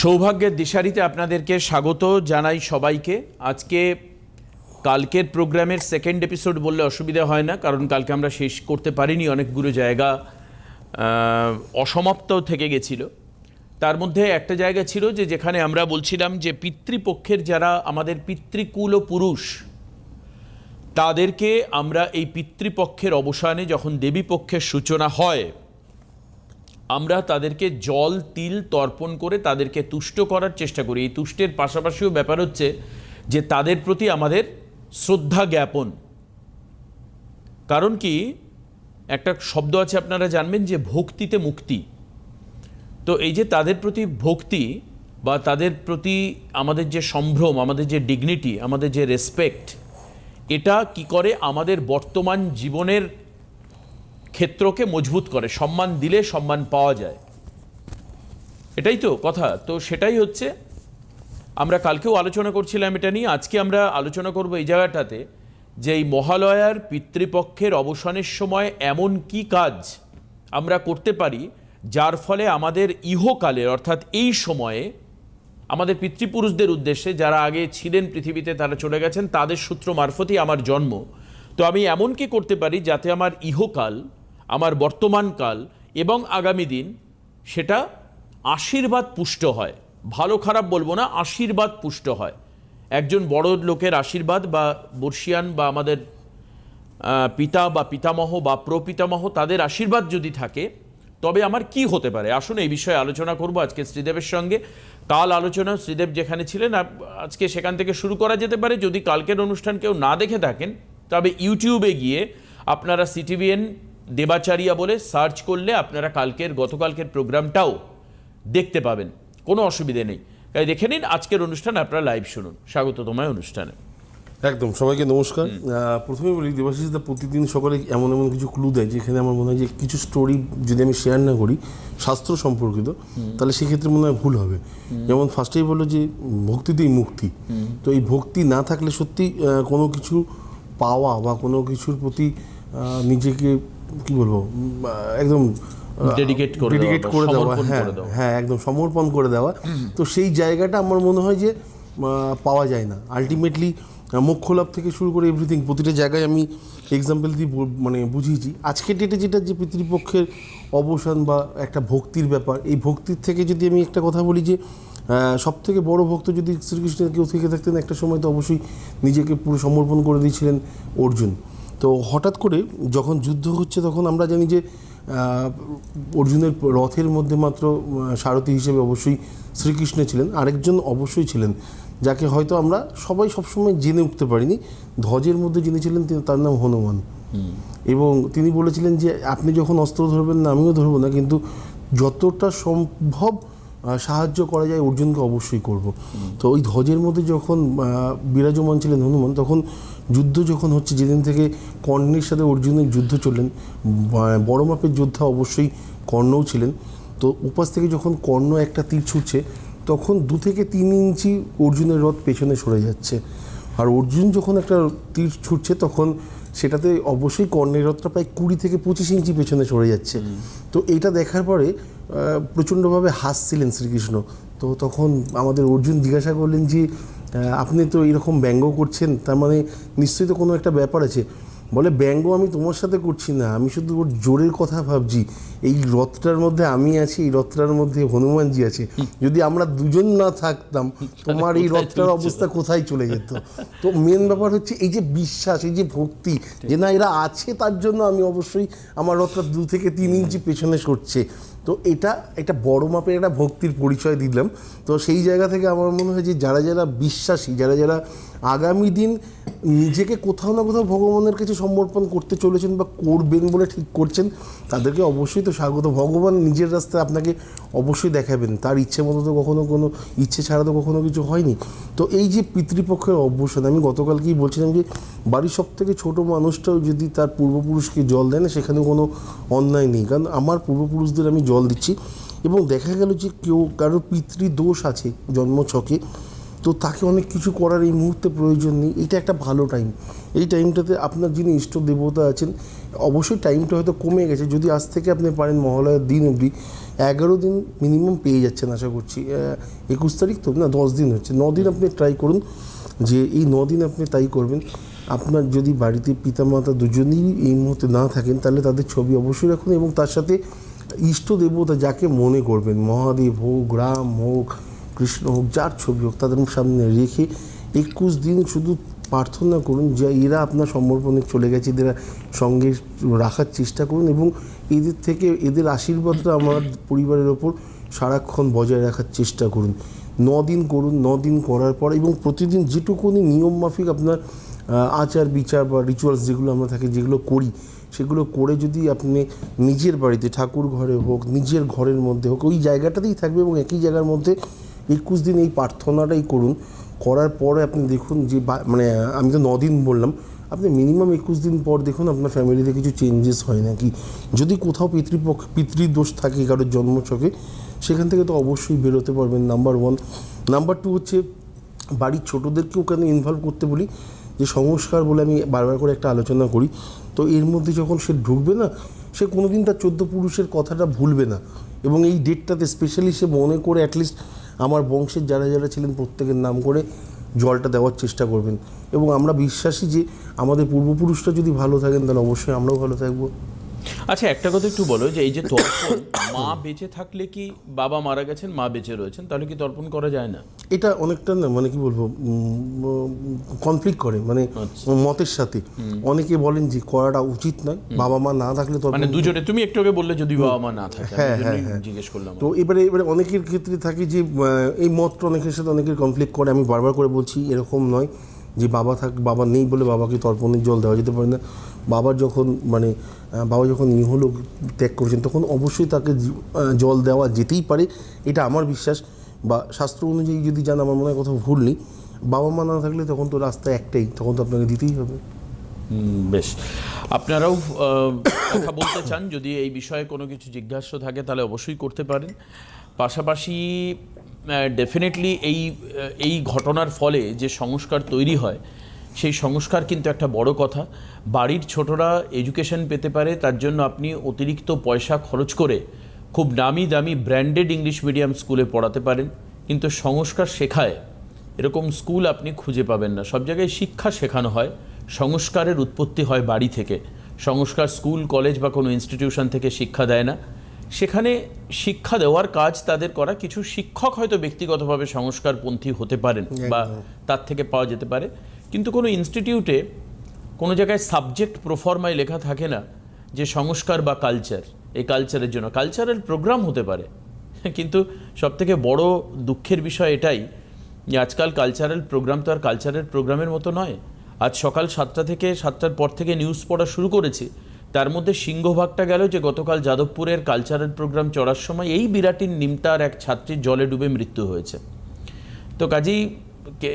সৌভাগ্যের দিশারিতে আপনাদেরকে স্বাগত জানাই সবাইকে। আজকে কালকের প্রোগ্রামের সেকেন্ড এপিসোড বললে অসুবিধা হয় না, কারণ কালকে আমরা শেষ করতে পারিনি, অনেকগুলো জায়গা অসমাপ্ত থেকে গেছিল। তার মধ্যে একটা জায়গা ছিল যে যেখানে আমরা বলছিলাম যে পিতৃপক্ষের যারা আমাদের পিতৃকুল ও পুরুষ, তাদেরকে আমরা এই পিতৃপক্ষের অবসানে যখন দেবীপক্ষের সূচনা হয় আমরা তাদেরকে জল, তিল তর্পণ করে তাদেরকে তুষ্ট করার চেষ্টা করি। এই তুষ্টের পাশাপাশিও ব্যাপার হচ্ছে যে তাদের প্রতি আমাদের শ্রদ্ধা জ্ঞাপন। কারণ কি? একটা শব্দ আছে, আপনারা জানবেন যে ভক্তিতে মুক্তি। তো এই যে তাদের প্রতি ভক্তি বা তাদের প্রতি আমাদের যে সম্ভ্রম, আমাদের যে ডিগনিটি আমাদের যে রেসপেক্ট এটা কি করে আমাদের বর্তমান জীবনের ক্ষেত্রকে মজবুত করে, সম্মান দিলে সম্মান পাওয়া যায়। এটাই তো কথা। তো সেটাই হচ্ছে, আমরা কালকেও আলোচনা করছিলাম এটা নিয়ে, আজকে আমরা আলোচনা করব এই জায়গাটাতে যে এই মহালয়ার পিতৃপক্ষের অবসানের সময় এমন কি কাজ আমরা করতে পারি, যার ফলে আমাদের ইহকালের, অর্থাৎ এই সময়ে আমাদের পিতৃপুরুষদের উদ্দেশ্যে যারা আগে ছিলেন পৃথিবীতে, তারা চলে গেছেন, তাদের সূত্র মারফতই আমার জন্ম। তো আমি এমন কি করতে পারি যাতে আমার ইহকাল আমার বর্তমানকাল এবং আগামী দিন, সেটা আশীর্বাদ পুষ্ট হয়। ভালো খারাপ বলব না, আশীর্বাদ পুষ্ট হয়। একজন বড় লোকের আশীর্বাদ বা বর্ষিয়ান বা আমাদের পিতা বা পিতামহ বা প্রপিতামহ তাদের আশীর্বাদ যদি থাকে, তবে আমার কি হতে পারে? আসুন এই বিষয়ে আলোচনা করব আজকে শ্রীদেবের সঙ্গে। কাল আলোচনা, শ্রীদেব যেখানে ছিলেন আজকে সেখান থেকে শুরু করা যেতে পারে। যদি কালকের অনুষ্ঠান কেউ না দেখে থাকেন, তবে ইউটিউবে গিয়ে আপনারা সিটিভিএন দেবাচারিয়া বলে সার্চ করলে আপনারা কালকের গতকালকের প্রোগ্রামটাও দেখতে পাবেন। কোনো অসুবিধে নেই। তাই দেখে নিন আজকের অনুষ্ঠান আপনারা লাইভ শুনুন। স্বাগত তোমায় অনুষ্ঠানে। একদম সবাইকে নমস্কার। প্রথমে বলি দেবাশিস দা প্রতিদিন সকালে এমন এমন কিছু ক্লু দেয় যেখানে আমার মনে হয় যে কিছু স্টোরি যদি আমি শেয়ার না করি শাস্ত্র সম্পর্কিত তাহলে সেক্ষেত্রে মনে হয় ভুল হবে। যেমন ফার্স্টেই বলল যে ভক্তিতেই মুক্তি। তো এই ভক্তি না থাকলে সত্যি কোনো কিছু পাওয়া বা কোনো কিছুর প্রতি নিজেকে কি বলব একদম করে ডেডিকেট করে দেওয়া হ্যাঁ হ্যাঁ একদম সমর্পণ করে দেওয়া। তো সেই জায়গাটা আমার মনে হয় যে পাওয়া যায় না। আলটিমেটলি মোক্ষ লাভ থেকে শুরু করে এভরিথিং প্রতিটা জায়গায় আমি এক্সাম্পল দিয়ে মানে বুঝিয়েছি। আজকের ডেটে যেটা যে পিতৃপক্ষের অবসান বা একটা ভক্তির ব্যাপার এই ভক্তির থেকে যদি আমি একটা কথা বলি যে সব থেকে বড় ভক্ত যদি শ্রীকৃষ্ণের কেউ থেকে থাকতেন একটা সময় তো অবশ্যই নিজেকে পুরো সমর্পণ করে দিয়েছিলেন অর্জুন। তো হঠাৎ করে যখন যুদ্ধ হচ্ছে তখন আমরা জানি যে অর্জুনের রথের মধ্যে মাত্র সারথি হিসেবে অবশ্যই শ্রীকৃষ্ণ ছিলেন আরেকজন অবশ্যই ছিলেন যাকে হয়তো আমরা সবাই সবসময় জেনে উঠতে পারিনি। ধ্বজের মধ্যে যিনি ছিলেন তিনি- তার নাম হনুমান। এবং তিনি বলেছিলেন যে আপনি যখন অস্ত্র ধরবেন না আমিও ধরবো না কিন্তু যতটা সম্ভব সাহায্য করা যায় অর্জুনকে অবশ্যই করব। তো ওই ধ্বজের মধ্যে যখন বিরাজমান ছিলেন হনুমান তখন যুদ্ধ যখন হচ্ছে যেদিন থেকে কর্ণের সাথে অর্জুনের যুদ্ধ চললেন বড় মাপের যোদ্ধা অবশ্যই কর্ণও ছিলেন। তো উপাস থেকে যখন কর্ণ একটা তীর ছুটছে তখন দু থেকে তিন ইঞ্চি অর্জুনের রথ পেছনে সরে যাচ্ছে। আর অর্জুন যখন একটা তীর ছুটছে তখন সেটাতে অবশ্যই কর্ণের রথটা প্রায় কুড়ি থেকে পঁচিশ ইঞ্চি পেছনে সরে যাচ্ছে। তো এটা দেখার পরে প্রচণ্ডভাবে হাসছিলেন শ্রীকৃষ্ণ। তো তখন আমাদের অর্জুন জিজ্ঞাসা করলেন যে আপনি তো এরকম ব্যঙ্গ করছেন, তার মানে নিশ্চয়ই তো কোনো একটা ব্যাপার আছে। বলে ব্যঙ্গ আমি তোমার সাথে করছি না, আমি শুধু ওর জোরের কথা ভাবছি। এই রথটার মধ্যে আমি আছি এই রথটার মধ্যে হনুমানজি আছে। যদি আমরা দুজন না থাকতাম তোমার এই রথটার অবস্থা কোথায় চলে যেত? তো মেন ব্যাপার হচ্ছে এই যে বিশ্বাস এই যে ভক্তি যে না এরা আছে তার জন্য আমি অবশ্যই আমার রথটা দু থেকে তিন ইঞ্চি পেছনে সরছে। তো এটা একটা বড় মাপের একটা ভক্তির পরিচয় দিলাম। তো সেই জায়গা থেকে আমার মনে হয় যে যারা যারা বিশ্বাসী যারা যারা আগামী দিন নিজেকে কোথাও না কোথাও ভগবানের কাছে সমর্পণ করতে চলেছেন বা করবেন বলে ঠিক করছেন তাদেরকে অবশ্যই তো স্বাগত। ভগবান নিজের রাস্তায় আপনাকে অবশ্যই দেখাবেন। তার ইচ্ছে মতো তো কখনো কোনো ইচ্ছে ছাড়া তো কখনো কিছু হয়নি। তো এই যে পিতৃপক্ষের অবসান, আমি গতকালকেই বলছিলাম যে, বাড়ির সব থেকে ছোটো মানুষটাও যদি তার পূর্বপুরুষকে জল দেয় না, সেখানে কোনো অন্যায় নেই। কারণ আমার পূর্বপুরুষদের আমি জল দিচ্ছি এবং দেখা গেল যে কেউ, কারোর পিতৃদোষ আছে জন্মছকে তো তাকে অনেক কিছু করার এই মুহূর্তে প্রয়োজন নেই। এটা একটা ভালো টাইম এই টাইমটাতে আপনার যিনি ইষ্ট দেবতা আছেন, অবশ্যই টাইমটা হয়তো কমে গেছে। যদি আজ থেকে আপনি পারেন মহালয়ার দিন অবধি, এগারো দিন মিনিমাম পেয়ে যাচ্ছেন আশা করছি। একুশ তারিখ তো না, দশ দিন হচ্ছে। দিন আপনি ট্রাই করুন যে এই দিন আপনি তাই করবেন। আপনার যদি বাড়িতে পিতামাতা দুজনেই এই মুহূর্তে না থাকেন, তাহলে তাদের ছবি অবশ্যই রাখুন এবং তার সাথে ইষ্ট দেবতা যাকে মনে করবেন, মহাদেব হোক, রাম হোক কৃষ্ণ হোক, যার ছবি হোক, তাদের সামনে রেখে একুশ দিন শুধু প্রার্থনা করুন যে এরা আপনার সমর্পণে চলে গেছে, এদের সঙ্গে রাখার চেষ্টা করুন এবং এদের থেকে, এদের আশীর্বাদটা আমার পরিবারের ওপর সারাক্ষণ বজায় রাখার চেষ্টা করুন। দিন করুন দিন করার পর এবং প্রতিদিন যেটুকুনি নিয়ম মাফিক আপনার আচার, বিচার বা রিচুয়ালস যেগুলো আমরা থাকি, যেগুলো করি, সেগুলো করে যদি আপনি নিজের বাড়িতে, ঠাকুর ঘরে হোক, নিজের ঘরের মধ্যে হোক, ওই জায়গাটাতেই থাকবে এবং একই জায়গার মধ্যে একুশ দিন এই প্রার্থনাটাই করুন। করার পরে আপনি দেখুন যে মানে আমি তো দিন বললাম, আপনি মিনিমাম একুশ দিন পর দেখুন আপনার ফ্যামিলিতে কিছু চেঞ্জেস হয় নাকি? যদি কোথাও পিতৃপক্ষ, পিতৃদোষ থাকে কারোর জন্মছকে, সেখান থেকে তো অবশ্যই বেরোতে পারবেন নাম্বার ওয়ান নাম্বার টু হচ্ছে, বাড়ির ছোটোদেরকেও কেন ইনভলভ করতে বলি? যে সংস্কার বলে আমি বারবার করে একটা আলোচনা করি। তো এর মধ্যে যখন সে ঢুকবে না, সে কোনোদিন তার চোদ্দ পুরুষের কথাটা ভুলবে না। এবং এই ডেটটাতে স্পেশালি সে মনে করে অ্যাটলিস্ট আমার বংশের যারা যারা ছিলেন প্রত্যেকের নাম করে জলটা দেওয়ার চেষ্টা করবেন। এবং আমরা বিশ্বাসী যে আমাদের পূর্বপুরুষরা যদি ভালো থাকেন, তাহলে অবশ্যই আমরাও ভালো থাকব। আচ্ছা একটা কথা একটু বলো যে এই যে তর্পণ মা বেঁচে থাকলে কি বাবা মারা গেছেন মা বেঁচে রয়েছেন? তাহলে কি তর্পণ করা যায় না? এটা অনেকটা না মানে কি বলব কনফ্লিক্ট করে মানে আচ্ছা। মতের সাথে। অনেকে বলেন যে করাটা উচিত নয় বাবা মা না থাকলে তো মানে দুজনে তুমি একটু আগে বললে যদি বাবা মা না থাকে হ্যাঁ, হ্যাঁ, হ্যাঁ। জিজ্ঞেস করলাম। তো এবারে এবারে অনেকের ক্ষেত্রে থাকে যে এই মতটা অনেকের সাথে অনেকের কনফ্লিক্ট করে আমি বারবার করে বলছি এরকম নয় যে বাবা থাক বাবা নেই বলে বাবাকে তর্পণের জল দেওয়া যেতে পারে না। বাবার যখন মানে বাবা যখন ইহলোক ত্যাগ করেছেন, তখন অবশ্যই তাকে জল দেওয়া যেতেই পারে, এটা আমার বিশ্বাস। বা শাস্ত্র অনুযায়ী যদি জান আমার মনে হয় কোথাও ভুল নেই। বাবা মা না থাকলে তখন তো রাস্তা একটাই, তখন তো আপনাকে দিতেই হবে। বেশ। আপনারাও কথা বলতে চান, যদি এই বিষয়ে কোনো কিছু জিজ্ঞাসা থাকে, তাহলে অবশ্যই করতে পারেন। পাশাপাশি ডেফিনেটলি এই এই ঘটনার ফলে যে সংস্কার তৈরি হয় সেই সংস্কার কিন্তু একটা বড় কথা। বাড়ির ছোটরা এডুকেশন পেতে পারে তার জন্য আপনি অতিরিক্ত পয়সা খরচ করে খুব নামি দামি ব্র্যান্ডেড ইংলিশ মিডিয়াম স্কুলে পড়াতে পারেন। কিন্তু সংস্কার শেখায়। এরকম স্কুল আপনি খুঁজে পাবেন না। সব জায়গায় শিক্ষা শেখানো হয় সংস্কারের উৎপত্তি হয় বাড়ি থেকে। সংস্কার স্কুল কলেজ বা কোনো ইনস্টিটিউশন থেকে শিক্ষা দেয় না। সেখানে শিক্ষা দেওয়ার কাজ তাদের করা। কিছু শিক্ষক হয়তো ব্যক্তিগতভাবে সংস্কারপন্থী হতে পারেন বা তার থেকে পাওয়া যেতে পারে। কিন্তু কোনো ইনস্টিটিউটে কোনো জায়গায় সাবজেক্ট প্রফর্মায় লেখা থাকে না যে সংস্কার বা কালচার এই কালচারের জন্য। কালচারাল প্রোগ্রাম হতে পারে। কিন্তু সবথেকে বড় দুঃখের বিষয় এটাই যে আজকাল কালচারাল প্রোগ্রাম তো আর কালচারাল প্রোগ্রামের মতো নয়। আজ সকাল সাতটা থেকে সাতটার পর থেকে নিউজ পড়া শুরু করেছি। তার মধ্যে সিংহভাগটা গেল যে গতকাল যাদবপুরের কালচারাল প্রোগ্রাম চড়ার সময় এই বিরাটির নিমতার এক ছাত্রীর জলে ডুবে মৃত্যু হয়েছে। তো কাজেই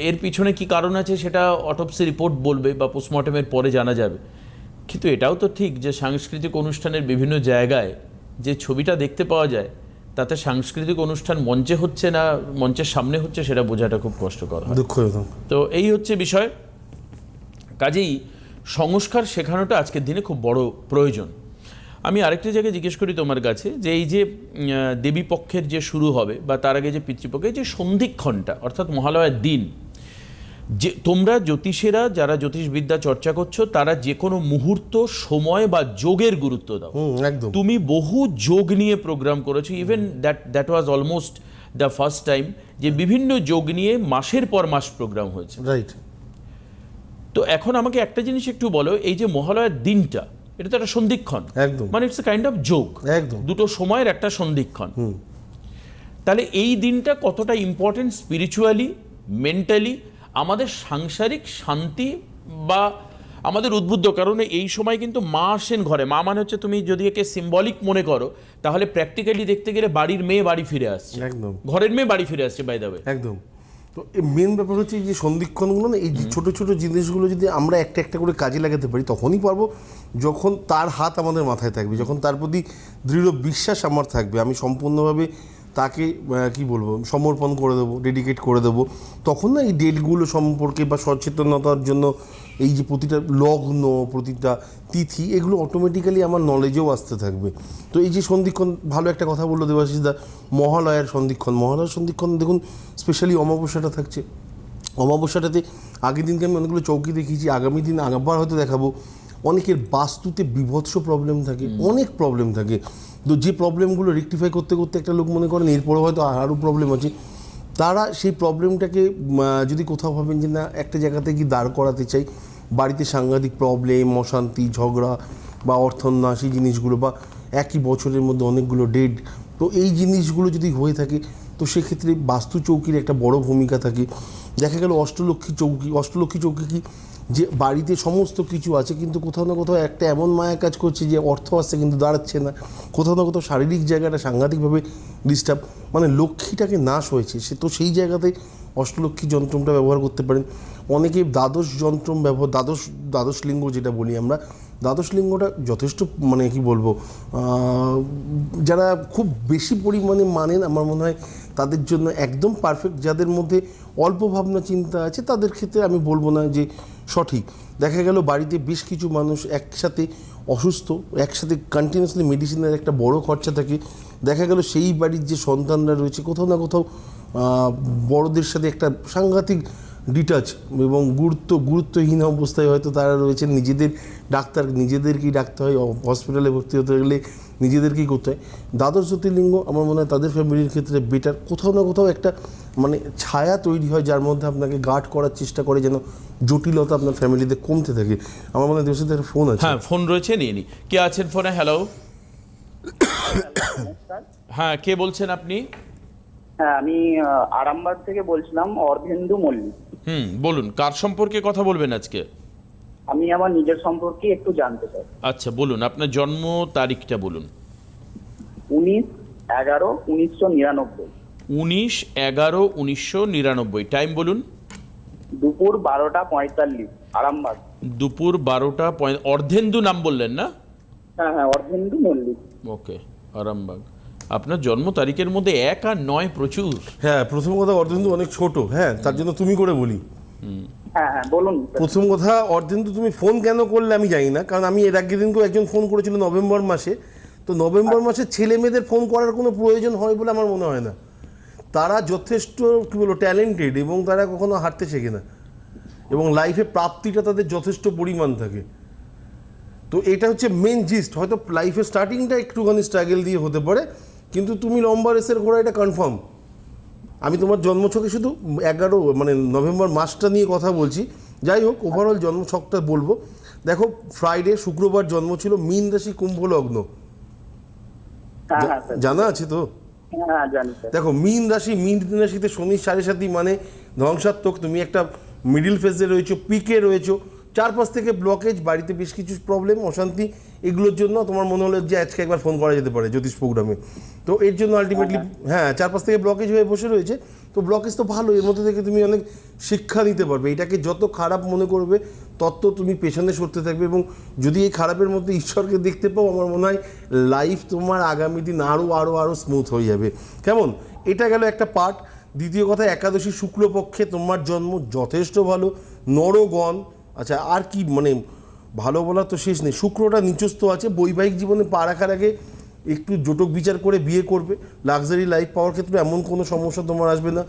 এর পিছনে কি কারণ আছে সেটা অটোপসি রিপোর্ট বলবে বা পোস্টমর্টমের পরে জানা যাবে। কিন্তু এটাও তো ঠিক যে সাংস্কৃতিক অনুষ্ঠানের বিভিন্ন জায়গায় যে ছবিটা দেখতে পাওয়া যায় তাতে সাংস্কৃতিক অনুষ্ঠান মঞ্চে হচ্ছে না মঞ্চের সামনে হচ্ছে সেটা বোঝাটা খুব কষ্টকর দুঃখজনক তো এই হচ্ছে বিষয়। কাজেই সংস্কার শেখানোটা আজকের দিনে খুব বড় প্রয়োজন। আমি আরেকটা জায়গায় জিজ্ঞেস করি তোমার কাছে যে এই যে উম, আহ, দেবী পক্ষের যে শুরু হবে বা তার আগে যে পিতৃপক্ষের যে সন্ধিক্ষণটা অর্থাৎ মহালয়ার দিন যে তোমরা জ্যোতিষেরা যারা জ্যোতিষবিদ্যা চর্চা করছ তারা যে কোনো মুহূর্ত সময় বা যোগের গুরুত্ব দাও। তুমি বহু যোগ নিয়ে প্রোগ্রাম করেছ even that that was almost the first time যে বিভিন্ন যোগ নিয়ে মাসের পর মাস প্রোগ্রাম হয়েছে। রাইট তো এখন আমাকে একটা জিনিস একটু বলো এই যে মহালয়ার দিনটা এটা তো একটা সন্ধিক্ষণ। একদম। মানে ইটস এ কাইন্ড অফ যোগ একদম। দুটো সময়ের একটা সন্ধিক্ষণ। তাহলে এই দিনটা কতটা ইম্পর্টেন্ট স্পিরিচুয়ালি মেন্টালি আমাদের সাংসারিক শান্তি বা আমাদের উদ্বুদ্ধ কারণে এই সময় কিন্তু মা আসেন ঘরে। মা মানে হচ্ছে তুমি যদি একে সিম্বলিক মনে করো তাহলে প্র্যাকটিক্যালি দেখতে গেলে বাড়ির মেয়ে বাড়ি ফিরে আসছে। একদম। ঘরের মেয়ে বাড়ি ফিরে আসছে বাই দ্য একদম। তো মেন ব্যাপার হচ্ছে এই যে সন্ধিক্ষণগুলো না এই যে ছোটো ছোটো জিনিসগুলো যদি আমরা একটা একটা করে কাজে লাগাতে পারি তখনই পারব যখন তার হাত আমাদের মাথায় থাকবে যখন তার প্রতি দৃঢ় বিশ্বাস আমার থাকবে আমি সম্পূর্ণভাবে তাকে কি বলব সমর্পণ করে দেবো ডেডিকেট করে দেবো। তখন না এই ডেটগুলো সম্পর্কে বা সচেতনতার জন্য এই যে প্রতিটা লগ্ন প্রতিটা তিথি এগুলো অটোমেটিক্যালি আমার নলেজেও আসতে থাকবে। তো এই যে সন্ধিক্ষণ ভালো একটা কথা বলল দেবাশিস দা মহালয়ার সন্ধিক্ষণ। মহালয়ার সন্ধিক্ষণ দেখুন স্পেশালি অমাবস্যাটা থাকছে। অমাবস্যাটাতে আগের দিনকে আমি অনেকগুলো চৌকি দেখিয়েছি আগামী দিন আবার হয়তো দেখাবো। অনেকের বাস্তুতে বিভৎস প্রবলেম থাকে অনেক প্রবলেম থাকে। তো যে প্রবলেমগুলো রেকটিফাই করতে করতে একটা লোক মনে করেন এরপরে হয়তো আরও প্রবলেম আছে, তারা সেই প্রবলেমটাকে যদি কোথাও ভাবেন যে না, একটা জায়গাতে কি দাঁড় করাতে চাই, বাড়িতে সাংঘাতিক প্রবলেম অশান্তি, ঝগড়া বা অর্থন্যাসী জিনিসগুলো বা একই বছরের মধ্যে অনেকগুলো ডেড তো এই জিনিসগুলো যদি হয়ে থাকে, তো সেক্ষেত্রে বাস্তু চৌকির একটা বড় ভূমিকা থাকে। দেখা গেল অষ্টলক্ষ্মী চৌকি অষ্টলক্ষ্মী চৌকি কি যে বাড়িতে সমস্ত কিছু আছে, কিন্তু কোথাও না কোথাও একটা এমন মায়া কাজ করছে যে অর্থ আসছে কিন্তু দাঁড়াচ্ছে না। কোথাও না কোথাও শারীরিক জায়গাটা সাংঘাতিকভাবে ডিস্টার্ব মানে লক্ষ্মীটাকে নাশ হয়েছে। সে তো সেই জায়গাতে অষ্টলক্ষ্মী যন্ত্রমটা ব্যবহার করতে পারেন। অনেকে দ্বাদশ যন্ত্রম ব্যবহার, দ্বাদশ দ্বাদশ লিঙ্গ যেটা বলি আমরা, দ্বাদশ লিঙ্গটা যথেষ্ট মানে কি বলব যারা খুব বেশি পরিমাণে মানেন আমার মনে হয় তাদের জন্য একদম পারফেক্ট যাদের মধ্যে অল্প ভাবনা চিন্তা আছে, তাদের ক্ষেত্রে আমি বলব না যে সঠিক। দেখা গেল বাড়িতে বেশ কিছু মানুষ একসাথে অসুস্থ, একসাথে কন্টিনিউসলি মেডিসিনের একটা বড় খরচা থাকে। দেখা গেল সেই বাড়ির যে সন্তানরা রয়েছে, কোথাও না কোথাও বড়দের সাথে একটা সাংঘাতিক ডিটাচ এবং গুরুত্ব, গুরুত্বহীন অবস্থায় হয়তো তারা রয়েছেন। নিজেদের ডাক্তার, নিজেদেরকেই ডাকতে হয় হসপিটালে ভর্তি হতে গেলে নিজেদেরকেই করতে হয়? দ্বাদশ জ্যোতির্লিঙ্গ আমার মনে হয় তাদের ফ্যামিলির ক্ষেত্রে বেটার কোথাও না কোথাও একটা মানে ছায়া তৈরি হয় যার মধ্যে আপনাকে গার্ড করার চেষ্টা করে যেন জটিলতা আপনার ফ্যামিলিতে কমতে থাকে। আমার মনে হয় দেশের একটা ফোন আছে। হ্যাঁ ফোন রয়েছে নিয়ে নি। কে আছেন ফোনে হ্যালো হ্যাঁ কে বলছেন আপনি? হ্যাঁ আমি আরামবাগ থেকে বলছিলাম অর্ধেন্দু মল্লিক। হুম বলুন কার সম্পর্কে কথা বলবেন আজকে? আমি আমার নিজের সম্পর্কে একটু জানতে চাই। আচ্ছা বলুন আপনার জন্ম তারিখটা বলুন। উনিশ এগারো উনিশশো নিরানব্বই। উনিশ এগারো উনিশশো নিরানব্বই। টাইম বলুন। দুপুর বারোটা পঁয়তাল্লিশ আরামবাগ। দুপুর বারোটা পঁয়- অর্ধেন্দু নাম বললেন না? হ্যাঁ হ্যাঁ অর্ধেন্দু মল্লিক। ওকে আরামবাগ। আপনার জন্ম তারিখের মধ্যে এক আর নয় প্রচুর। হ্যাঁ প্রথম কথা অর্ধেন্দু অনেক ছোট। হ্যাঁ তার জন্য তুমি করে বলি। প্রথম কথা অর্ধেন্দু তুমি ফোন কেন করলে আমি জানি না কারণ আমি এর আগের দিনকেও একজন ফোন করেছিল নভেম্বর মাসে। তো নভেম্বর মাসে ছেলে মেয়েদের ফোন করার কোনো প্রয়োজন হয় বলে আমার মনে হয় না। তারা যথেষ্ট কী বলব ট্যালেন্টেড এবং তারা কখনো হারতে শেখে না। এবং লাইফে প্রাপ্তিটা তাদের যথেষ্ট পরিমাণ থাকে। তো এটা হচ্ছে মেন জিস্ট হয়তো লাইফের স্টার্টিংটা একটুখানি স্ট্রাগল দিয়ে হতে পারে কিন্তু তুমি লম্বা রেসের ঘোড়া এটা কনফার্ম আমি তোমার জন্মছকে শুধু এগারো মানে নভেম্বর মাসটা নিয়ে কথা বলছি। যাই হোক ওভারঅল জন্মছকটা বলব। দেখো ফ্রাইডে শুক্রবার জন্ম ছিল মীন রাশি কুম্ভ লগ্ন। হ্যাঁ হ্যাঁ স্যার জানা আছে তো? হ্যাঁ হ্যাঁ দেখো মীন রাশি মীন রাশিতে শনি সাড়ে সাথী মানে ধ্বংসাত্মক। তুমি একটা মিডিল ফেজে রয়েছো পিকে রয়েছো। চারপাশ থেকে ব্লকেজ বাড়িতে বেশ কিছু প্রবলেম অশান্তি এগুলোর জন্য তোমার মনে হলো যে আজকে একবার ফোন করা যেতে পারে জ্যোতিষ প্রোগ্রামে তো এর জন্য আলটিমেটলি হ্যাঁ চারপাশ থেকে ব্লকেজ হয়ে বসে রয়েছে। তো ব্লকেজ তো ভালো এর মধ্যে থেকে তুমি অনেক শিক্ষা নিতে পারবে। এটাকে যত খারাপ মনে করবে তত তুমি পেছনে সরতে থাকবে এবং যদি এই খারাপের মধ্যে ঈশ্বরকে দেখতে পাও আমার মনে হয় লাইফ তোমার আগামী দিন আরও আরও আরও স্মুথ হয়ে যাবে। কেমন? এটা গেল একটা পার্ট দ্বিতীয় কথা একাদশী শুক্লপক্ষে তোমার জন্ম যথেষ্ট ভালো। নরগণ আচ্ছা আর কি মানে ভালো বলা তো শেষ নেই। শুক্রটা নিচস্থ আছে, বৈবাহিক জীবনে পা রাখার আগে একটু জটক বিচার করে বিয়ে করবে। লাক্সারি লাইফ পাওয়ার ক্ষেত্রে এমন কোনো সমস্যা তোমার আসবে না।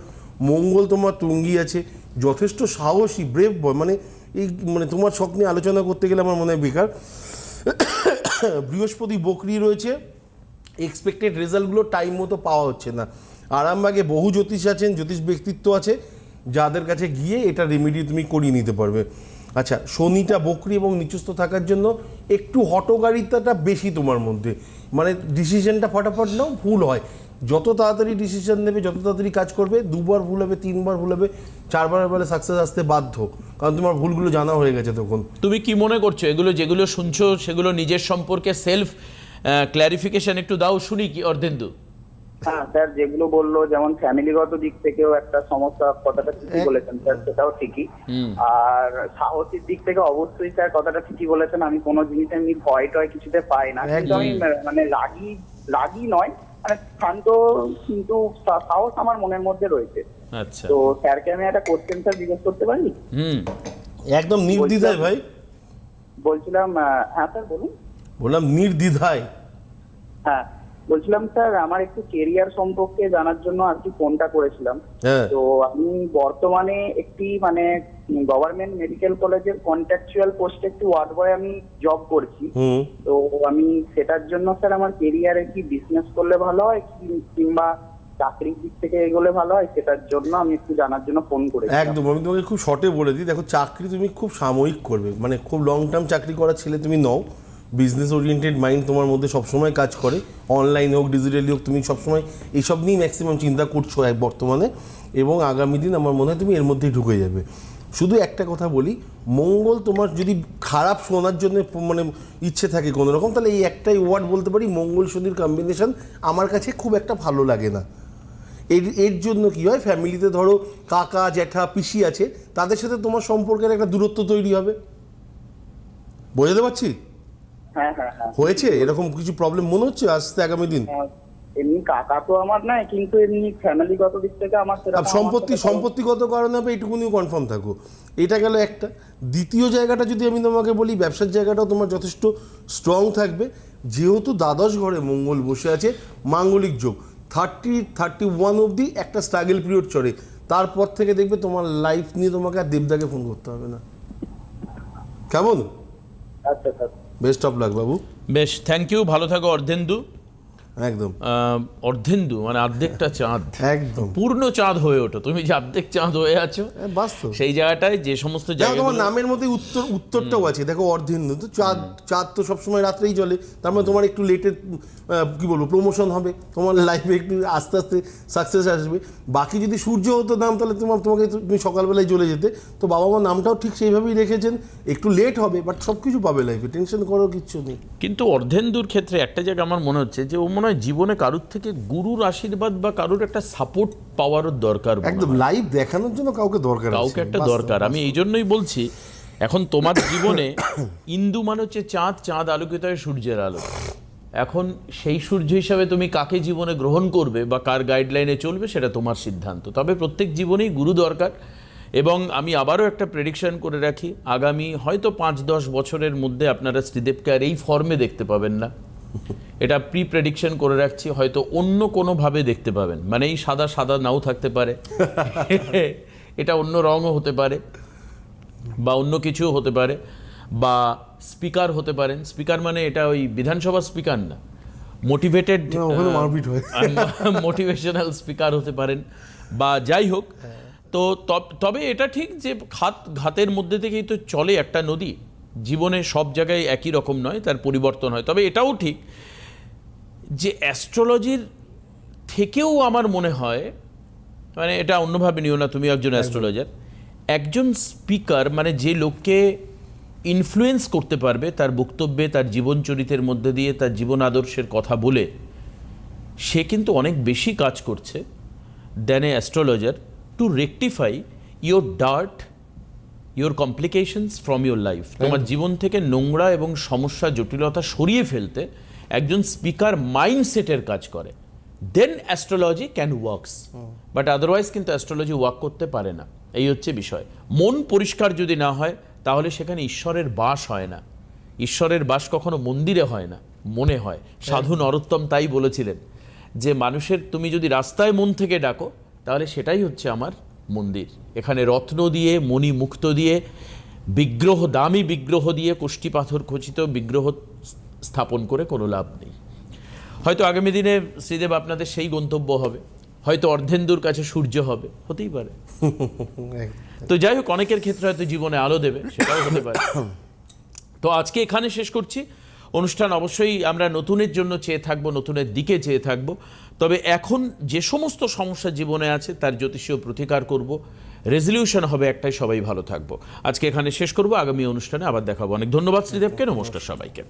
মঙ্গল তোমার তুঙ্গি আছে, যথেষ্ট সাহসী ব্রেভ বয় মানে এই মানে তোমার শখ নিয়ে আলোচনা করতে গেলে আমার মনে হয় বেকার। বৃহস্পতি বকরি রয়েছে এক্সপেক্টেড রেজাল্টগুলো টাইম মতো পাওয়া হচ্ছে না। আরামবাগে বহু জ্যোতিষ আছেন, জ্যোতিষ ব্যক্তিত্ব আছে, যাদের কাছে গিয়ে এটা রেমেডি তুমি করিয়ে নিতে পারবে। আচ্ছা শনিটা বকরি এবং নিচস্থ থাকার জন্য একটু হটগাড়িতাটা বেশি তোমার মধ্যে। মানে ডিসিশনটা ফটাফট নাও, ভুল হয়। যত তাড়াতাড়ি ডিসিশন নেবে, যত তাড়াতাড়ি কাজ করবে, দুবার ভুল হবে, তিনবার ভুল হবে, চারবার বলে সাকসেস আসতে বাধ্য। কারণ তোমার ভুলগুলো জানা হয়ে গেছে তখন। তুমি কি মনে করছ? এগুলো যেগুলো শুনছো, সেগুলো নিজের সম্পর্কে সেলফ ক্ল্যারিফিকেশন একটু দাও, শুনি কি অর্ধেন্দু। হ্যাঁ স্যার যেগুলো বলল যেমন ফ্যামিলিগত দিক থেকেও একটা সমস্যা কথাটা ঠিকই বলেছেন স্যার সেটাও ঠিকই। আর সাহসের দিক থেকে অবশ্যই স্যার কথাটা ঠিকই বলেছেন আমি কোনো জিনিসে এমনি ভয় টয় কিছুতে পাই না। কিন্তু আমি মানে রাগি রাগি নয় মানে শান্ত কিন্তু সাহস আমার মনের মধ্যে রয়েছে। আচ্ছা। তো স্যারকে আমি একটা কোশ্চেন স্যার জিজ্ঞেস করতে পারি? হুম। একদম নির্দ্বিধায় ভাই। বলছিলাম হ্যাঁ স্যার বলুন। বললাম নির্দ্বিধায়। হ্যাঁ। বলছিলাম স্যার আমার একটু কেরিয়ার সম্পর্কে জানার জন্য আর কি ফোনটা করেছিলাম। হ্যাঁ। তো আমি বর্তমানে একটি মানে গভর্নমেন্ট মেডিকেল কলেজের কন্ট্রাকচুয়াল পোস্টে একটি ওয়ার্ড বয় আমি জব করছি। তো আমি সেটার জন্য স্যার আমার কেরিয়ারে কি বিজনেস করলে ভালো হয় কিংবা চাকরির দিক থেকে এগোলে ভালো হয় সেটার জন্য আমি একটু জানার জন্য ফোন করেছি একদম আমি তোমাকে খুব শর্টে বলে দিই। দেখো চাকরি তুমি খুব সাময়িক করবে। মানে খুব লং টার্ম চাকরি করা ছেলে তুমি নও। বিজনেস ওরিয়েন্টেড মাইন্ড তোমার মধ্যে সবসময় কাজ করে অনলাইন হোক ডিজিটালি হোক, তুমি সবসময় এইসব নিয়েই ম্যাক্সিমাম চিন্তা করছ এক বর্তমানে এবং আগামী দিন আমার মনে হয় তুমি এর মধ্যেই ঢুকে যাবে। শুধু একটা কথা বলি, মঙ্গল তোমার যদি খারাপ শোনার জন্য মানে ইচ্ছে থাকে কোনো রকম তাহলে এই একটাই ওয়ার্ড বলতে পারি, মঙ্গল শনির কম্বিনেশন আমার কাছে খুব একটা ভালো লাগে না। এর এর জন্য কি হয় ফ্যামিলিতে ধরো কাকা, জ্যাঠা, পিসি আছে, তাদের সাথে তোমার সম্পর্কের একটা দূরত্ব তৈরি হবে। বোঝাতে পারছি? হয়েছে? এরকম কিছু প্রবলেম মনে হচ্ছে আসতে আগামী দিন? এমনি কাকা তো আমার নাই কিন্তু এমনি ফ্যামিলিগত দিক থেকে আমার সম্পত্তি সম্পত্তিগত কারণে হবে এটুকুনিও কনফার্ম থাকো এটা গেল একটা। দ্বিতীয় জায়গাটা যদি আমি তোমাকে বলি ব্যবসার জায়গাটাও তোমার যথেষ্ট স্ট্রং থাকবে। যেহেতু দ্বাদশ ঘরে মঙ্গল বসে আছে মাঙ্গলিক যোগ। থার্টি থার্টি ওয়ান অবধি একটা স্ট্রাগল পিরিয়ড চলে। তারপর থেকে দেখবে তোমার লাইফ নিয়ে তোমাকে আর দেবদাকে ফোন করতে হবে না। কেমন? আচ্ছা স্যার বেস্ট অফ লাক বাবু বেশ থ্যাংক ইউ ভালো থাকো অর্ধেন্দু। একদম। অর্ধেন্দু মানে অর্ধেকটা চাঁদ। একদম। পূর্ণ চাঁদ হয়ে ওঠো। তুমি যে অর্ধেক চাঁদ হয়ে আছো বাস্তব। সেই জায়গাটায় যে সমস্ত দেখো তোমার নামের মধ্যে উত্তর উত্তরটাও আছে। দেখো অর্ধেন্দু তো চাঁদ চাঁদ তো সবসময় রাত্রেই চলে। তার মানে তোমার একটু লেটে কি বলব প্রমোশন হবে। তোমার লাইফে একটু আস্তে আস্তে সাকসেস আসবে। বাকি যদি সূর্য হতো নাম তাহলে তোমার তোমাকে তুমি সকালবেলায় চলে যেতে। তো বাবা মা নামটাও ঠিক সেইভাবেই রেখেছেন। একটু লেট হবে বাট সব কিছু পাবে লাইফে টেনশন করার কিচ্ছু নেই। কিন্তু অর্ধেন্দুর ক্ষেত্রে একটা জায়গা আমার মনে হচ্ছে যে ও মনে হয় জীবনে কারুর থেকে গুরুর আশীর্বাদ বা কারুর একটা সাপোর্ট পাওয়ারও দরকার একদম লাইভ দেখানোর জন্য কাউকে দরকার কাউকে একটা দরকার। আমি এই জন্যই বলছি এখন তোমার জীবনে ইন্দু মানে হচ্ছে চাঁদ চাঁদ আলোকিত হয় সূর্যের আলো। এখন সেই সূর্য হিসাবে তুমি কাকে জীবনে গ্রহণ করবে বা কার গাইডলাইনে চলবে সেটা তোমার সিদ্ধান্ত। তবে প্রত্যেক জীবনেই গুরু দরকার। এবং আমি আবারও একটা প্রেডিকশন করে রাখি আগামী হয়তো পাঁচ দশ বছরের মধ্যে আপনারা শ্রীদেবকে আর এই ফর্মে দেখতে পাবেন না। এটা প্রি প্রেডিকশন করে রাখছি হয়তো অন্য কোনোভাবে দেখতে পাবেন। মানে এই সাদা সাদা নাও থাকতে পারে। এটা অন্য রঙও হতে পারে বা অন্য কিছুও হতে পারে বা স্পিকার হতে পারেন। স্পিকার মানে এটা ওই বিধানসভা স্পিকার না। মোটিভেটেড হয়। মোটিভেশনাল স্পিকার হতে পারেন বা যাই হোক। তো তব- তবে এটা ঠিক যে খাত ঘাতের মধ্যে থেকেই তো চলে একটা নদী। জীবনে সব জায়গায় একই রকম নয় তার পরিবর্তন হয়। তবে এটাও ঠিক যে অ্যাস্ট্রোলজির থেকেও আমার মনে হয় মানে এটা অন্যভাবে নিও না তুমি একজন অ্যাস্ট্রোলজার একজন স্পিকার মানে যে লোককে ইনফ্লুয়েন্স করতে পারবে তার বক্তব্যে তার জীবন চরিত্রের মধ্যে দিয়ে তার জীবন আদর্শের কথা বলে সে কিন্তু অনেক বেশি কাজ করছে then a astrologer to rectify your dart your complications from your life তোমার জীবন থেকে নোংরা এবং সমস্যা জটিলতা সরিয়ে ফেলতে একজন স্পিকার মাইন্ডসেটের কাজ করে। Then astrology can works but otherwise কিন্তু অ্যাস্ট্রোলজি ওয়ার্ক করতে পারে না। এই হচ্ছে বিষয়। মন পরিষ্কার যদি না হয় তাহলে সেখানে ঈশ্বরের বাস হয় না। ঈশ্বরের বাস কখনো মন্দিরে হয় না মনে হয়। সাধু নরোত্তম তাই বলেছিলেন যে মানুষের তুমি যদি রাস্তায় মন থেকে ডাকো তাহলে সেটাই হচ্ছে আমার মন্দির। এখানে রত্ন দিয়ে মণি মুক্ত দিয়ে বিগ্রহ দামি বিগ্রহ দিয়ে কোষ্ঠী পাথর খচিত বিগ্রহ স্থাপন করে কোনো লাভ নেই। হয়তো আগামী দিনে শ্রীদেব আপনাদের সেই গন্তব্য হবে। হয়তো অর্ধেন্দুর কাছে সূর্য হবে। হতেই পারে। তো যাই হোক অনেকের ক্ষেত্রে হয়তো জীবনে আলো দেবে সেটাও হতে পারে। তো আজকে এখানে শেষ করছি। অনুষ্ঠান অবশ্যই আমরা নতুনের জন্য চেয়ে থাকব, নতুনের দিকে চেয়ে থাকব। তবে এখন যে সমস্ত সমস্যা জীবনে আছে, তার জ্যোতিষীয় প্রতিকার করব। রেজলিউশন হবে একটাই, সবাই ভালো থাকব। আজকে এখানে শেষ করব, আগামী অনুষ্ঠানে আবার দেখাবো। অনেক ধন্যবাদ শ্রীদেবকে, নমস্কার সবাইকে।